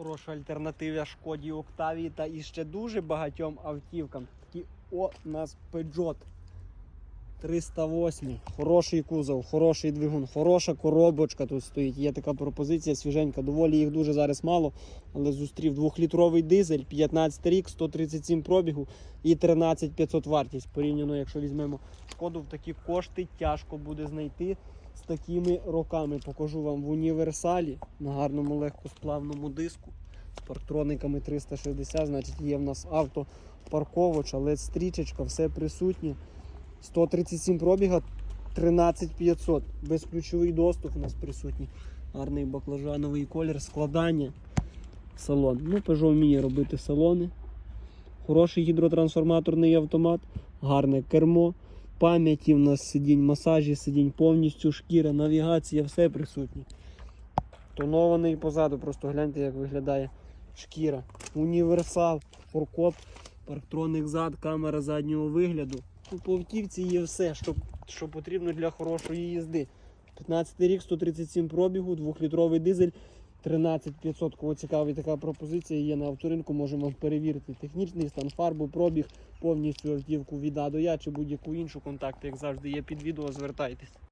Хороша альтернатива Шкоді Октавії та і ще дуже багатьом автівкам. Такі о, нас Peugeot 308. Хороший кузов, хороший двигун, хороша коробочка тут стоїть. Є така пропозиція свіженька. Доволі їх дуже зараз мало, але зустрів двохлітровий дизель, 15 рік, 137 пробігу і 13500 вартість. Порівняно, якщо візьмемо шкоду, в такі кошти тяжко буде знайти з такими роками. Покажу вам в універсалі на гарному легкосплавному диску з парктрониками 360. Значить, є в нас автопарковоч, але стрічечка, все присутнє. 137 пробіга, 13500. Безключовий доступ у нас присутній. Гарний баклажановий колір, складання. Салон. Ну, Peugeot вміє робити салони. Хороший гідротрансформаторний автомат, гарне кермо. Пам'яті в нас сидінь, масажі, сидінь повністю шкіра, навігація, все присутнє. Тонований позаду, просто гляньте, як виглядає шкіра. Універсал, форкоп, парктроник зад, камера заднього вигляду. По автівці є все, що, що потрібно для хорошої їзди. 15 рік, 137 пробігу, 2-літровий дизель, 13500. Кого цікавить така пропозиція, є на авторинку, можемо перевірити технічний стан, фарбу, пробіг, повністю автівку від А до Я чи будь-яку іншу контакт, як завжди, є під відео, звертайтесь.